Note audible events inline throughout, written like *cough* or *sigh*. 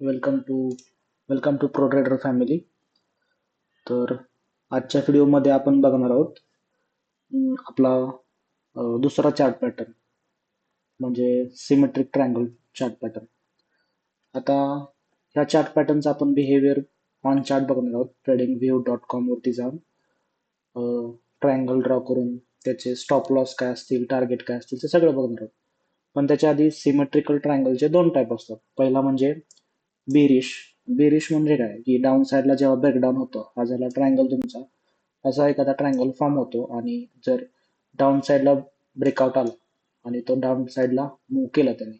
Welcome to welcome to Protrader family तर आजच्या व्हिडिओमध्ये आपण बघणार आहोत आपला दुसरा चार्ट पॅटर्न म्हणजे सिमेट्रिक ट्रँगल चार्ट पॅटर्न आता ह्या चार्ट पॅटर्नचा आपण बिहेवियर ऑन चार्ट बघणार आहोत ट्रेडिंग व्ह्यू डॉट कॉमवरती जाऊन. ट्रायंगल ड्रॉ करून त्याचे स्टॉप लॉस काय असतील टार्गेट काय असतील ते सगळं बघणार आहोत. पण त्याच्या आधी सिमेट्रिकल ट्रायंगलचे दोन टाईप असतात. पहिला म्हणजे बेरिश बेरिश म्हणजे काय? की डाऊन साईडला जेव्हा ब्रेकडाऊन होतं हा झाला ट्रायंगल तुमचा. असा एखादा ट्रायंगल फॉर्म होतो आणि जर डाऊन साईडला ब्रेकआउट आला आणि तो डाऊन साईडला मूव्ह केला त्याने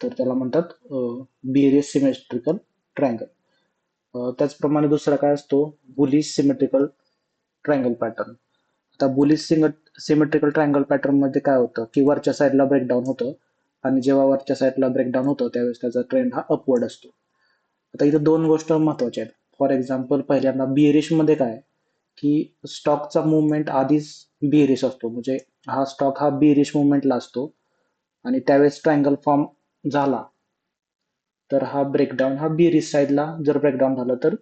तर त्याला म्हणतात बेरियस सिमेट्रिकल ट्रायंगल त्याचप्रमाणे दुसरा काय असतो? बुलिश सिमेट्रिकल ट्रायंगल पॅटर्न आता बुलिश सिमेट्रिकल ट्रायंगल पॅटर्नमध्ये काय होतं? की वरच्या साईडला ब्रेकडाऊन होतं. आणि जेव्हा वरच्या साईडला ब्रेकडाऊन होतो त्यावेळेस त्याचा ट्रेंड हा अपवर्ड असतो. आता इथे दोन गोष्ट महत्त्वाच्या आहेत. फॉर एक्झाम्पल पहिल्यांदा बिअरिशमध्ये काय? की स्टॉकचा मुवमेंट आधीच बिअरिश असतो. म्हणजे हा स्टॉक हा बिअरिश मुवमेंटला असतो. आणि त्यावेळेस ट्रायंगल फॉर्म झाला तर हा ब्रेकडाऊन हा बिअरिश साईडला जर ब्रेकडाऊन झालं तर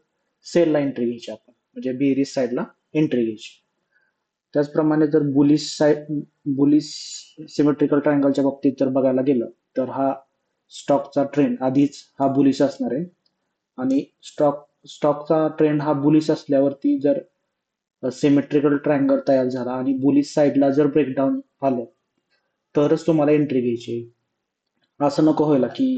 सेलला एंट्री घ्यायची आपण. म्हणजे बिअरिश साईडला एंट्री घ्यायची. त्याचप्रमाणे जर बुलिश साईड बुलिश सिमेट्रिकल ट्रायंगलच्या बाबतीत जर बघायला गेलं तर हा स्टॉकचा ट्रेंड आधीच हा बुलिश असणार आहे. आणि स्टॉक स्टॉकचा ट्रेंड हा बुलिश असल्यावरती जर सिमेट्रिकल ट्रायंगल तयार झाला आणि बुलिश साईडला जर ब्रेकडाऊन आलं तरच तुम्हाला एंट्री घ्यायची असं नको व्हायला की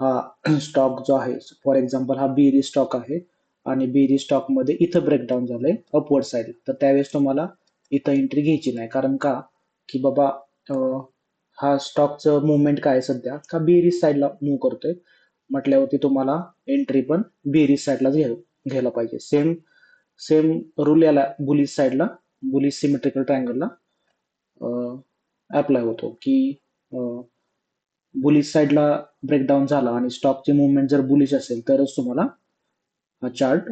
हा *clears throat* स्टॉक जो आहे फॉर एक्झाम्पल हा बीरी स्टॉक आहे आणि बीरी स्टॉकमध्ये इथं ब्रेकडाऊन झालंय अपवर्ड साईड तर त्यावेळेस तुम्हाला इथं एंट्री घ्यायची नाही. कारण का? की बाबा हा स्टॉकचं मुवमेंट काय आहे सध्या? का बेरीज साईडला मूव्ह करतोय? म्हटल्यावरती तुम्हाला एंट्री पण बेरीज साईडला घ्या घ्यायला पाहिजे. सेम सेम रूल याला बुलिश साईडला बुलिश सिमेट्रिकल ट्रायंगलला अप्लाय होतो. की बुलिश साईडला ब्रेकडाऊन झाला आणि स्टॉकची मुवमेंट जर बुलिश असेल तरच तुम्हाला हा चार्ट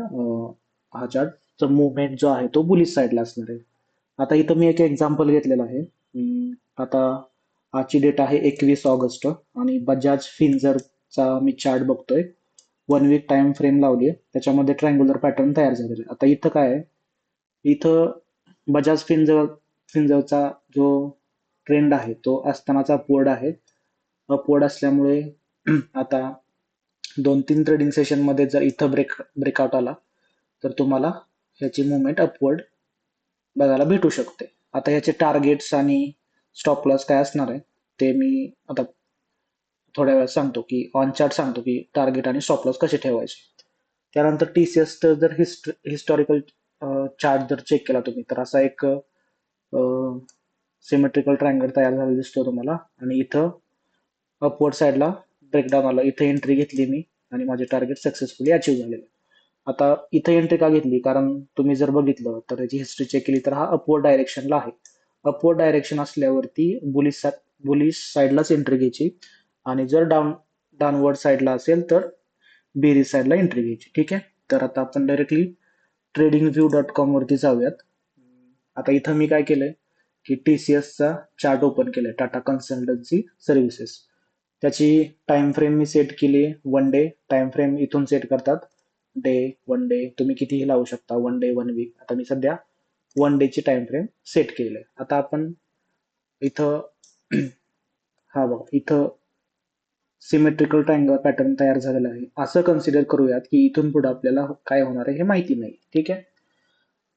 हा चार्टचा मुवमेंट जो आहे तो बुलिश साईडला असणार आहे. आता इथं मी एक एक्झाम्पल घेतलेलं आहे. आता आजची डेट आहे एकवीस ऑगस्ट. आणि बजाज फिन्झरचा मी चार्ट बघतोय. वन वीक टाइम फ्रेम लावली आहे त्याच्यामध्ये ट्रायंग्युलर पॅटर्न तयार झालेला आहे. आता इथं काय आहे? इथं बजाज फिन्झर फिन्झरचा जो ट्रेंड आहे तो असतानाचा अपवर्ड आहे. अपवर्ड असल्यामुळे *clears throat* आता दोन तीन ट्रेडिंग सेशनमध्ये जर इथं ब्रेक ब्रेकआउट आला तर तुम्हाला ह्याची मुवमेंट अपवर्ड बघायला भेटू शकते. आता ह्याचे टार्गेट्स आणि स्टॉप लॉस काय असणार आहे ते मी आता थोड्या वेळात सांगतो की ऑन चार्ट सांगतो की टार्गेट आणि स्टॉप लॉस कसे ठेवायचे. त्यानंतर टी सी एसचं जर हिस्ट हिस्टॉरिकल चार्ट जर चेक केला तुम्ही तर असा एक सिमेट्रिकल ट्रँगल तयार झालेला दिसतो तुम्हाला. आणि इथं अपवर्ड साईडला ब्रेकडाऊन आला. इथं एंट्री घेतली मी आणि माझे टार्गेट सक्सेसफुली अचीव्ह झालेले. आता इथं एंट्री का घेतली? कारण तुम्ही जर बघितलं तर याची हिस्ट्री चेक केली तर हा अपवर्ड डायरेक्शनला आहे. अपवर्ड डायरेक्शन असल्यावरती बुलिश बुलिश साईडलाच एंट्री घ्यायची. आणि जर डाऊन डाऊनवर्ड साईडला असेल तर बेरी साईडला एंट्री घ्यायची. ठीक आहे? तर आता आपण डायरेक्टली ट्रेडिंग व्ह्यू डॉट कॉमवरती जाऊयात. आता इथं मी काय केलंय? की टी सी एसचा चार्ट ओपन केलाय टाटा कन्सल्टन्सी सर्व्हिसेस त्याची टाइम फ्रेम मी सेट केली वन डे टाइम फ्रेम इथून सेट करतात. डे वन डे तुम्ही कितीही लावू शकता वन डे वन वीक आता मी सध्या वन डेची टाइम फ्रेम सेट केलेली आहे. आता आपण इथं *clears throat* हा बघा इथं सिमेट्रिकल ट्रायंगल पॅटर्न तयार झालेला आहे. असं कन्सिडर करूयात की इथून पुढे आपल्याला काय होणार आहे हे माहिती नाही. ठीक आहे?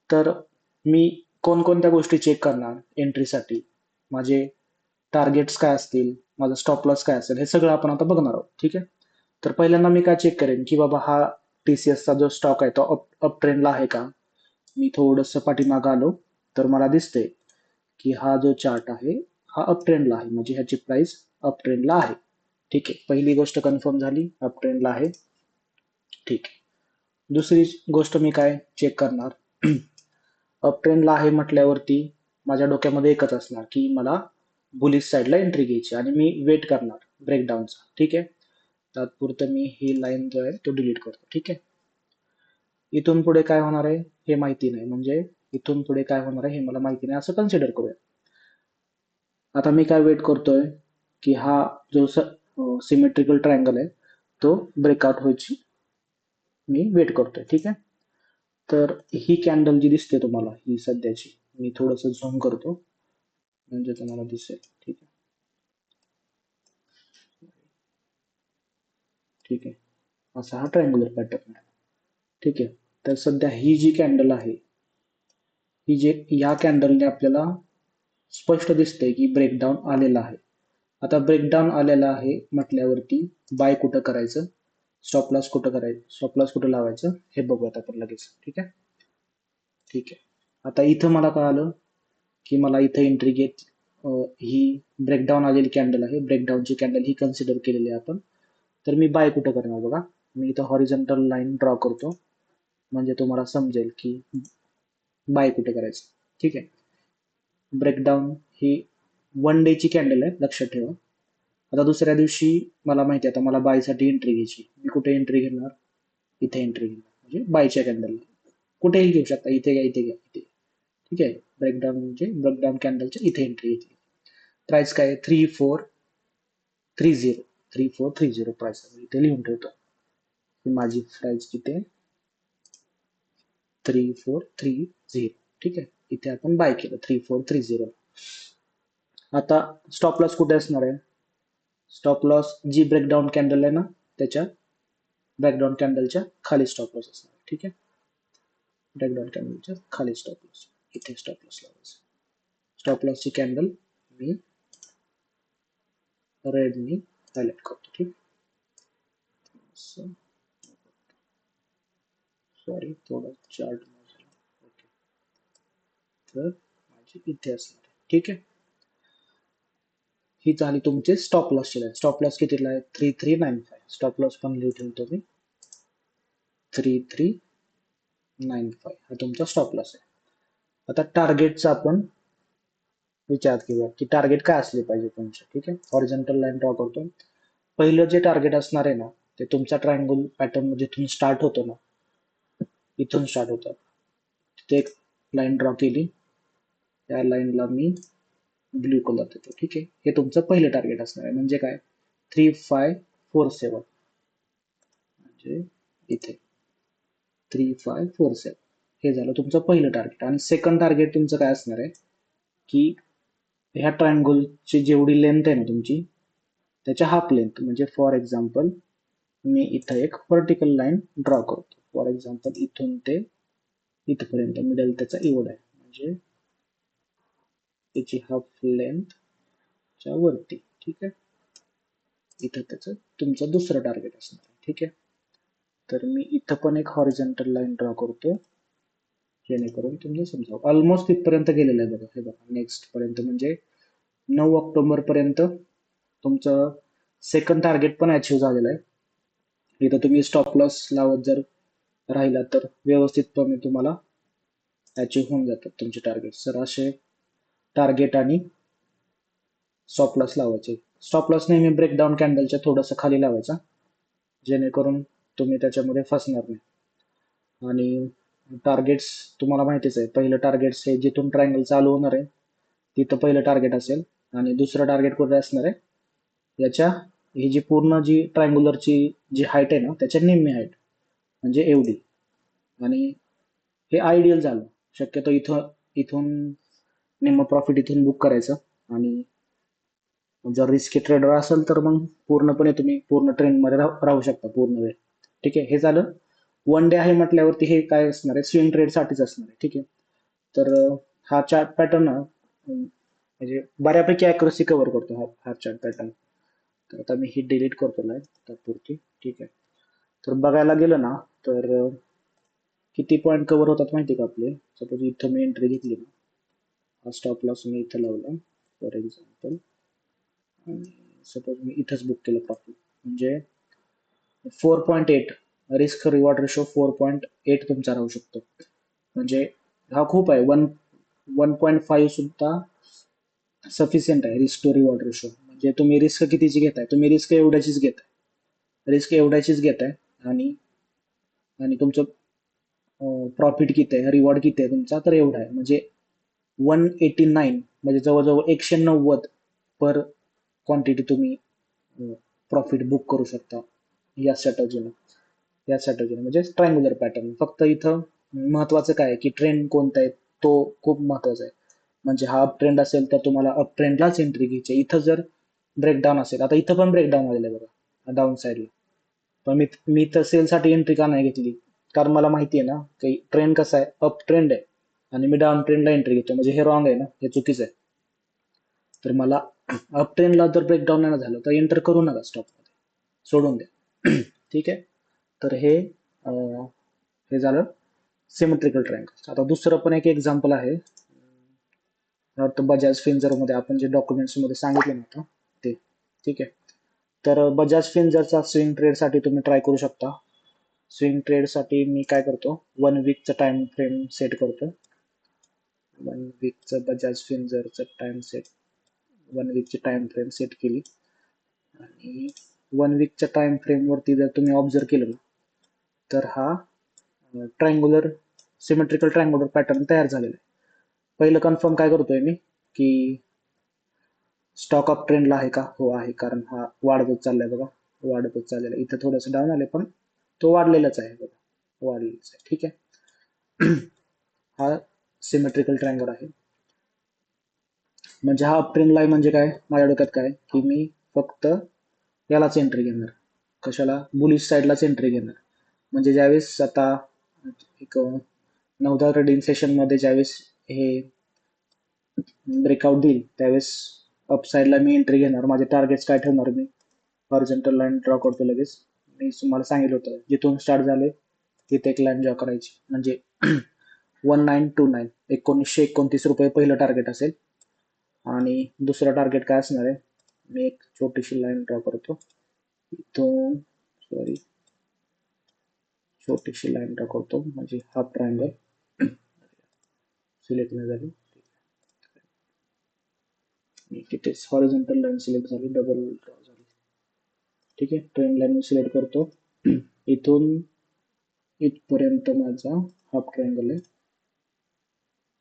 तर मी कोणकोणत्या गोष्टी चेक करणार एंट्रीसाठी माझे टार्गेट्स काय असतील? माझा स्टॉप लॉस काय असेल? हे सगळं आपण आता बघणार आहोत. ठीक आहे? तर पहिल्यांदा मी काय चेक करेन की बाबा हा टीसीएसचा जो स्टॉक आहे तो अप अप ट्रेंडला आहे का? मी थोडंसं पाठीमागं आलो तर मला दिसते की हा जो चार्ट आहे हा अप ट्रेंडला आहे. म्हणजे ह्याची प्राइस अप ट्रेंडला आहे. ठीक आहे पहिली गोष्ट कन्फर्म झाली अप ट्रेंडला आहे. ठीक आहे. दुसरी गोष्ट मी काय चेक करणार? *clears throat* अप ट्रेंडला आहे म्हटल्यावरती माझ्या डोक्यामध्ये एकच असणार की मला बुलिश साईडला एंट्री घ्यायची आणि मी वेट करणार ब्रेकडाऊनचा ठीक आहे? तात्पुरतं मी ही लाईन जो आहे तो डिलीट करतो. ठीक आहे? इथून पुढे काय होणार आहे? हे माहिती नाही. म्हणजे इथून पुढे काय होणार आहे हे मला माहिती नाही. असं कन्सिडर करूया. आता मी काय वेट करतोय? की हा जो सिमेट्रिकल ट्रायंगल आहे तो ब्रेकआउट व्हायची मी वेट करतोय. ठीक आहे? तर ही कॅन्डल जी दिसते तुम्हाला ही सध्याची मी थोडस झूम करतो. म्हणजे तुम्हाला दिसेल. ठीक आहे? ठीक आहे. असा हा ट्रायंग्युलर पॅटर्न आहे. ठीक आहे. तर सध्या ही जी कॅन्डल आहे ही जे या कॅन्डलने आपल्याला स्पष्ट दिसते की ब्रेकडाऊन आलेला आहे. आता ब्रेकडाऊन आलेला आहे म्हटल्यावरती बाय कुठं करायचं? स्टॉप लॉस कुठं करायचं? स्टॉप लॉस कुठं लावायचं? हे बघूयात आपण लगेच. ठीक आहे? ठीक आहे. आता इथं मला कळालं की मला इथं एंट्री घेत ही ब्रेकडाऊन आलेली कॅन्डल आहे. ब्रेकडाऊनची कॅन्डल ही कन्सिडर केलेली आहे आपण. तर मी बाय कुठं करणार बघा? मी इथं हॉरिझॉन्टल लाईन ड्रॉ करतो. म्हणजे तुम्हाला समजेल की बाय कुठे करायचं. ठीक आहे? ब्रेकडाऊन ही वन डेची कॅन्डल आहे लक्षात ठेवा. आता दुसऱ्या दिवशी मला माहिती आहे आता मला बायसाठी एंट्री घ्यायची. मी कुठे एंट्री घेणार? इथे एंट्री घेणार. म्हणजे बायच्या कॅन्डलला कुठेही घेऊ शकता इथे घ्या इथे घ्या इथे ठीक आहे? ब्रेकडाऊन म्हणजे ब्रेकडाऊन कॅन्डलच्या इथे एंट्री घेतली. प्राइस काय three four three zero three four three zero price इथे लिहून ठेवतो. माझी प्राइस किती आहे? थ्री फोर थ्री झिरो ठीक आहे? इथे आपण बाय केलं. थ्री फोर थ्री झिरो आता स्टॉप लॉस कुठे असणार आहे? स्टॉप लॉस जी ब्रेकडाऊन कॅन्डल आहे ना त्याच्या ब्रेकडाऊन कॅन्डलच्या खाली स्टॉप लॉस असणार ठीक आहे? ब्रेकडाऊन कॅन्डलच्या खाली स्टॉप लॉस इथे स्टॉप लॉस लावायचं स्टॉप लॉसची कॅन्डल मी रेडनी हायलाइट करतो सॉरी थोडं चार्ट ओके तर माझी इथे असणार ठीक आहे ही झाली तुमचे स्टॉप लॉसची लाईन स्टॉप लॉस कितीला आहे three three nine five stop loss पण लिहून ठेवतो मी थ्री थ्री नाईन फाय हा तुमचा स्टॉप लॉस आहे. आता टार्गेटचा आपण विचार केला की टार्गेट काय असले पाहिजे तुमचे? ठीक आहे? हॉरिझॉन्टल लाईन ड्रॉ करतो पहिलं जे टार्गेट असणार आहे ना ते तुमचा ट्रायंगल पॅटर्न जिथून स्टार्ट होतो ना इथून स्टार्ट होतं. तिथे एक लाईन ड्रॉ केली. त्या लाईनला मी ब्ल्यू कलर देतो. ठीक आहे? हे तुमचं पहिलं टार्गेट असणार आहे. म्हणजे काय? थ्री फाय फोर सेवन म्हणजे इथे. थ्री फाय फोर सेवन हे झालं तुमचं पहिलं टार्गेट आणि सेकंड टार्गेट तुमचं काय असणार आहे? की ह्या ट्रायंगलची जेवढी लेंथ आहे ना तुमची त्याच्या हाफ लेंथ म्हणजे फॉर एक्झाम्पल मी इथं एक व्हर्टिकल लाईन ड्रॉ करतो. फॉर एक्झाम्पल इथून ते इथपर्यंत मिडल त्याचा एवढा आहे. म्हणजे त्याची हाफ लेंथ च्या वरती ठीक आहे? इथं त्याचं तुमचं दुसरं टार्गेट असणार आहे ठीक आहे? तर मी इथं पण एक हॉरिझॉन्टल लाईन ड्रॉ करतो. जेणेकरून तुम्ही समजा ऑलमोस्ट इथपर्यंत गेलेलं आहे बघा हे बघा नेक्स्ट पर्यंत म्हणजे नऊ ऑक्टोबर पर्यंत तुमचं सेकंड टार्गेट पण अचीव झालेलं आहे. इथं तुम्ही स्टॉप लॉस लावत जर राहिला तर व्यवस्थितपणे तुम्हाला अचीव होऊन जातात तुमचे टार्गेट सर असे टार्गेट आणि स्टॉप लॉस लावायचे. स्टॉप लॉस नेहमी ब्रेकडाऊन कॅन्डलच्या थोडंसं खाली लावायचा. जेणेकरून तुम्ही त्याच्यामध्ये फसणार नाही. आणि टार्गेट्स तुम्हाला माहितीच आहे पहिलं टार्गेट्स हे जिथून ट्रायंगल चालू होणार आहे तिथं पहिलं टार्गेट असेल आणि दुसरं टार्गेट कुठे असणार आहे? याच्या ही जी पूर्ण जी ट्रायंग्युलरची जी हाईट आहे ना त्याच्या निम्मी हाईट म्हणजे एवढी. आणि हे आयडियल झालं. शक्यतो इथं इथून निम्म प्रॉफिट इथून बुक करायचं. आणि जर रिस्की ट्रेडर असेल तर मग पूर्णपणे तुम्ही पूर्ण ट्रेंडमध्ये राहू राहू शकता पूर्ण वेळ. ठीक आहे? हे झालं. वन डे आहे म्हटल्यावरती हे काय असणार आहे? स्विंग ट्रेडसाठीच असणार आहे. ठीक आहे? तर हा चार्ट पॅटर्न म्हणजे बऱ्यापैकी अॅक्युरसी कव्हर करतो हा हा चार्ट पॅटर्न तर आता मी ही डिलीट करतो लाईन तात्पुरती ठीक आहे. तर बघायला गेलं ना तर किती पॉईंट कव्हर होतात माहिती का आपले? सपोज इथं मी एंट्री घेतली ना. हा स्टॉप लॉस मी इथं लावला फॉर एक्झाम्पल आणि सपोज मी इथंच बुक केलं प्रॉफिट म्हणजे four point eight risk reward ratio four point eight तुमचा राहू शकतो. म्हणजे हा खूप आहे. वन वन पॉईंट फाईव्ह सुद्धा सफिशियंट आहे रिस्क टू रिवॉर्ड रेशो म्हणजे तुम्ही रिस्क कितीची घेताय? तुम्ही रिस्क एवढ्याचीच घेताय. रिस्क एवढ्याचीच घेताय आणि आणि तुमचं प्रॉफिट किती आहे रिवॉर्ड किती आहे तुमचा? तर एवढा आहे. म्हणजे वन एटी नाईन म्हणजे जवळजवळ एकशे नव्वद पर क्वांटिटी तुम्ही प्रॉफिट बुक करू शकता या स्ट्रॅटर्जीनं या स्ट्रॅटर्जीनं म्हणजे ट्रायंग्युलर पॅटर्न फक्त इथं महत्वाचं काय आहे की ट्रेंड कोणता आहे? तो खूप महत्त्वाचा आहे. म्हणजे हा अप ट्रेंड असेल तर तुम्हाला अप ट्रेंडलाच एंट्री घ्यायची आहे. इथं जर ब्रेकडाऊन असेल. आता इथं पण ब्रेकडाऊन आलेलं आहे बघा डाऊन साईडला पण मी मी तर सेलसाठी एंट्री का नाही घेतली? कारण मला माहिती आहे ना की ट्रेंड कसा आहे? अप ट्रेंड आहे. आणि मी डाऊन ट्रेंडला एंट्री घेतो म्हणजे हे रॉंग आहे ना? हे चुकीचं आहे. तर मला अप ट्रेंडला जर ब्रेकडाऊन नाही झालं तर एंटर करू नका स्टॉकमध्ये सोडून द्या. *clears throat* ठीक आहे? तर हे हे झालं सिमेट्रिकल ट्रँक आता दुसरं पण एक एक्झाम्पल आहे. वाटतं बजाज फिंजरमध्ये आपण जे डॉक्युमेंट्समध्ये सांगितलं नव्हतं ठीक आहे. तर बजाज फिन्झरचा स्विंग ट्रेडसाठी तुम्ही ट्राय करू शकता. स्विंग ट्रेडसाठी मी काय करतो? वन वीकचा टाइम फ्रेम सेट करतो. वन वीकचं बजाज फिन्झरचं टाइम सेट वन वीकची टाइम फ्रेम सेट केली. आणि वन वीकच्या टाइम फ्रेमवरती जर तुम्ही ऑब्झर्व केलं तर हा ट्रँग्युलर सिमेट्रिकल ट्रायंग्युलर पॅटर्न तयार झालेला आहे. पहिलं कन्फर्म काय करतोय मी? की स्टॉक अप ट्रेंडला आहे का? हो आहे कारण हा वाढतच चाललाय बघा. वाढतच चाललेला इथं थोडंसं डाऊन आले पण तो वाढलेलाच आहे बघा. वाढलेलाच आहे. ठीक आहे? *clears throat* हा सिमेट्रिकल ट्रँगल आहे. म्हणजे हा अप ट्रेंडला आहे म्हणजे काय? माझ्या डोक्यात काय? की मी फक्त यालाच एंट्री घेणार. कशाला? बुलिश साईडलाच एंट्री घेणार. म्हणजे ज्यावेळेस आता एक नवदा ट्रेडिंग सेशनमध्ये ज्यावेळेस हे ब्रेकआउट देईल त्यावेळेस अपसाईडला मी एंट्री घेणार. माझे टार्गेट्स काय ठेवणार मी? हॉरिझॉन्टल लाईन ड्रॉ करतो लगेच. मी तुम्हाला सांगितलं होतं जिथून स्टार्ट झाले तिथे एक लाईन ड्रॉ करायची. म्हणजे वन नाईन टू नाईन एकोणीसशे एकोणतीस रुपये पहिलं टार्गेट असेल. आणि दुसरं टार्गेट काय असणार आहे? मी एक छोटीशी लाईन ड्रॉ करतो. इथून सॉरी छोटीशी लाईन ड्रॉ करतो. म्हणजे हाफ ट्रायंगल सिलेक्ट नाही झाली. तिथेच हॉरिझॉन्टल लाईन सिलेक्ट झाली डबल ड्रॉ झाली. ठीक आहे? ट्रेन लाईन मी सिलेक्ट करतो. *clears throat* इथून इथपर्यंत माझा हाफ ट्रायंगल आहे.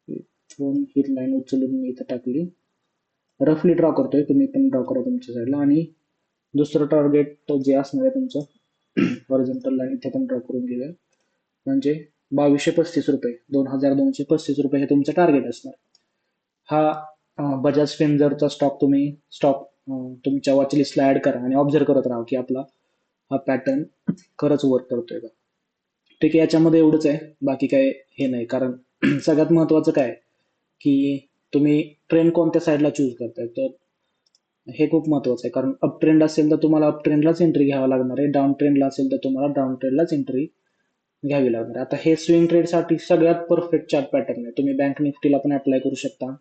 इथून ही लाईन उचलून मी इथं टाकली. रफली ड्रॉ करतोय तुम्ही पण ड्रॉ करा तुमच्या साईडला आणि दुसरं टार्गेट जे असणार आहे तुमचं *clears throat* हॉरिझॉन्टल लाईन इथे पण ड्रॉ करून गेलं म्हणजे बावीसशे पस्तीस रुपये दोन हजार दोनशे पस्तीस रुपये हे तुमचं टार्गेट असणार. हा बजाज फिन्झरचा स्टॉक तुम्ही स्टॉक तुमच्या वॉचलिस्टला ऍड करा आणि ऑब्झर्व करत राहा की आपला हा पॅटर्न खरंच वर्क करतोय का. ठीक आहे याच्यामध्ये एवढंच आहे बाकी काय हे नाही. कारण *clears throat* सगळ्यात महत्वाचं काय की तुम्ही ट्रेंड कोणत्या साईडला चूज करताय? तर हे खूप महत्वाचं आहे. कारण अप ट्रेंड असेल तर तुम्हाला अप ट्रेंडलाच एंट्री घ्यावं लागणार आहे. डाऊन ट्रेंडला असेल तर तुम्हाला डाऊन ट्रेंडलाच एंट्री घ्यावी लागणार आहे. आता हे स्विंग ट्रेडसाठी सगळ्यात परफेक्ट चार्ट पॅटर्न आहे. तुम्ही बँक निफ्टीला पण अप्लाय करू शकता.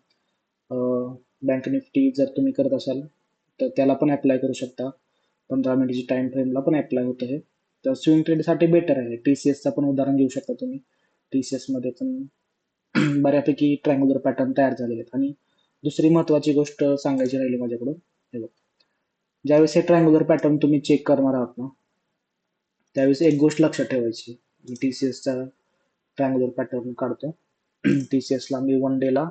बँक निफ्टी जर तुम्ही करत असाल तर त्याला पण अप्लाय करू शकता. पंधरा मिनिटची टाइम फ्रेमला पण अप्लाय होतं हे तर स्विंग ट्रेडसाठी बेटर आहे. टी सी एसचा पण उदाहरण घेऊ शकता तुम्ही. टी सी एसमध्ये पण *clears throat* बऱ्यापैकी ट्रँग्युलर पॅटर्न तयार झालेले आहेत. आणि दुसरी महत्वाची गोष्ट सांगायची राहिली माझ्याकडून हे बघ. ज्यावेळेस हे ट्रँग्युलर पॅटर्न तुम्ही चेक करणार आहात ना त्यावेळेस एक गोष्ट लक्षात ठेवायची. टी सी एसचा ट्रँग्युलर पॅटर्न काढतो. टी सी एसला मी वन डेला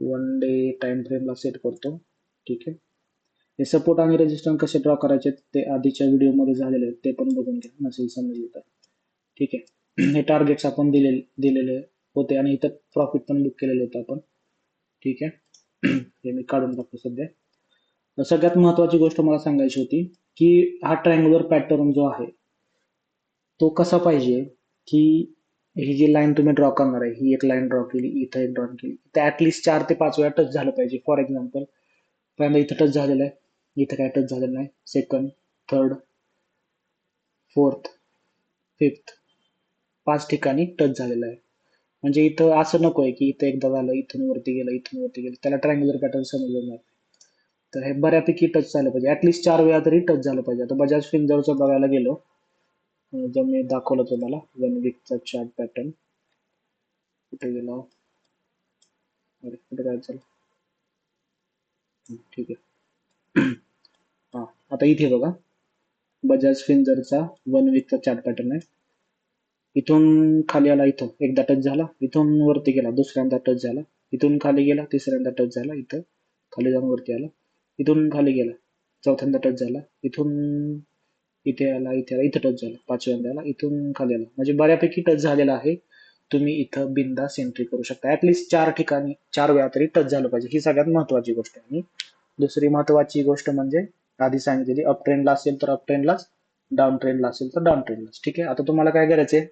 वन डे टाइम फ्रेमला सेट करतो. ठीक आहे? हे सपोर्ट आणि रेजिस्टन्स कसे ड्रॉ करायचे ते आधीच्या व्हिडिओमध्ये झालेले आहेत ते पण बघून घ्या. नसेल समजले तर. ठीक आहे? *clears throat* हे टार्गेट्स आपण दिलेले दिलेले होते आणि इथं प्रॉफिट पण बुक केलेलं होतं आपण. ठीक आहे? *clears throat* हे मी काढून टाकतो सध्या. सगळ्यात महत्वाची गोष्ट मला सांगायची होती की हा ट्रायंग्युलर पॅटर्न जो आहे तो कसा पाहिजे की ही जी लाईन तुम्ही ड्रॉ करणार आहे ही एक लाईन ड्रॉ केली इथं एक ड्रॉ केली. तर ऍटलिस्ट चार ते पाच वेळा टच झालं पाहिजे. फॉर एक्झाम्पल पहिल्यांदा इथं टच झालेलं आहे. इथं काय टच झालेलं नाही. सेकंड थर्ड फोर्थ फिफ्थ पाच ठिकाणी टच झालेलं आहे. म्हणजे इथं असं नको आहे की इथं एकदा झालं इथून वरती गेलं इथून वरती गेलं. त्याला ट्रायंग्युलर पॅटर्न समजलं नाही. तर हे बऱ्यापैकी टच झालं पाहिजे. ऍटलिस्ट चार वेळा तरी टच झालं पाहिजे. आता बजाज फिन्झरचं बघायला गेलो जे जर मी दाखवलं तुम्हाला वन वीकचा चार्ट पॅटर्न कुठे गेला? अरे कुठे काय झालं ठीक आहे. *clears throat* हा आता इथे बघा. बजाज फिंजरचा वन वीकचा चार्ट पॅटर्न आहे. इथून खाली आला इथं. एकदा टच झाला. इथून वरती गेला. दुसऱ्यांदा टच झाला. इथून खाली गेला. तिसऱ्यांदा टच झाला. इथं खाली जाऊन वरती आला. इथून खाली गेला. चौथ्यांदा टच झाला. इथून इथे आला इथे आला इथं टच झाला. पाचव्यांदा आला इथून खाली आला. म्हणजे बऱ्यापैकी टच झालेला आहे. तुम्ही इथं बिंदास एंट्री करू शकता. ऍटलिस्ट चार ठिकाणी चार वेळा तरी टच झालं पाहिजे. ही सगळ्यात महत्वाची गोष्ट आहे. आणि दुसरी महत्वाची गोष्ट म्हणजे आधी सांगितलेली अप ट्रेंडला असेल तर अप ट्रेंडलाच डाऊन ट्रेंडला असेल तर डाऊन ट्रेंडलाच ठीक आहे? आता तुम्हाला काय करायचंय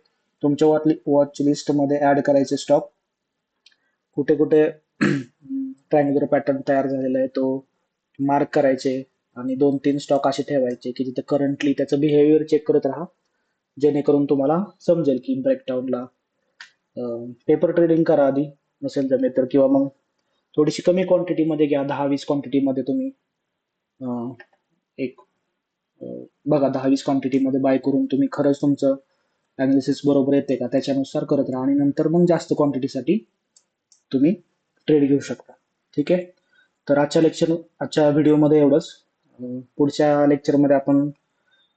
तुमच्या वॉच लिस्टमध्ये ऍड करायचे स्टॉक कुठे कुठे ट्रायंगुलर पॅटर्न तयार झालेला आहे तो मार्क करायचे. आणि दोन तीन स्टॉक असे ठेवायचे की जिथे करंटली त्याचं बिहेवियर चेक करत राहा. जेणेकरून तुम्हाला समजेल की ब्रेकडाऊनला पेपर ट्रेडिंग करा आधी नसेल जमेल तर. किंवा मग थोडीशी कमी क्वांटिटीमध्ये घ्या दहा वीस क्वांटिटीमध्ये तुम्ही एक बघा दहा वीस क्वांटिटीमध्ये बाय करून तुम्ही खरंच तुमचं अनालिसिस बरोबर येते का? त्याच्यानुसार करत राहा आणि नंतर मग जास्त क्वांटिटीसाठी तुम्ही ट्रेड घेऊ शकता. ठीक आहे? तर आजच्या लेक्चर आजच्या व्हिडिओमध्ये एवढंच. पुढच्या लेक्चरमध्ये आपण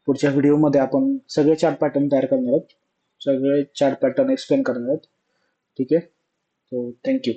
पुढच्या व्हिडिओमध्ये आपण सगळे चार्ट पॅटर्न तयार करणार आहोत. सगळे चार्ट पॅटर्न एक्सप्लेन करणार आहोत. ठीक आहे? So thank you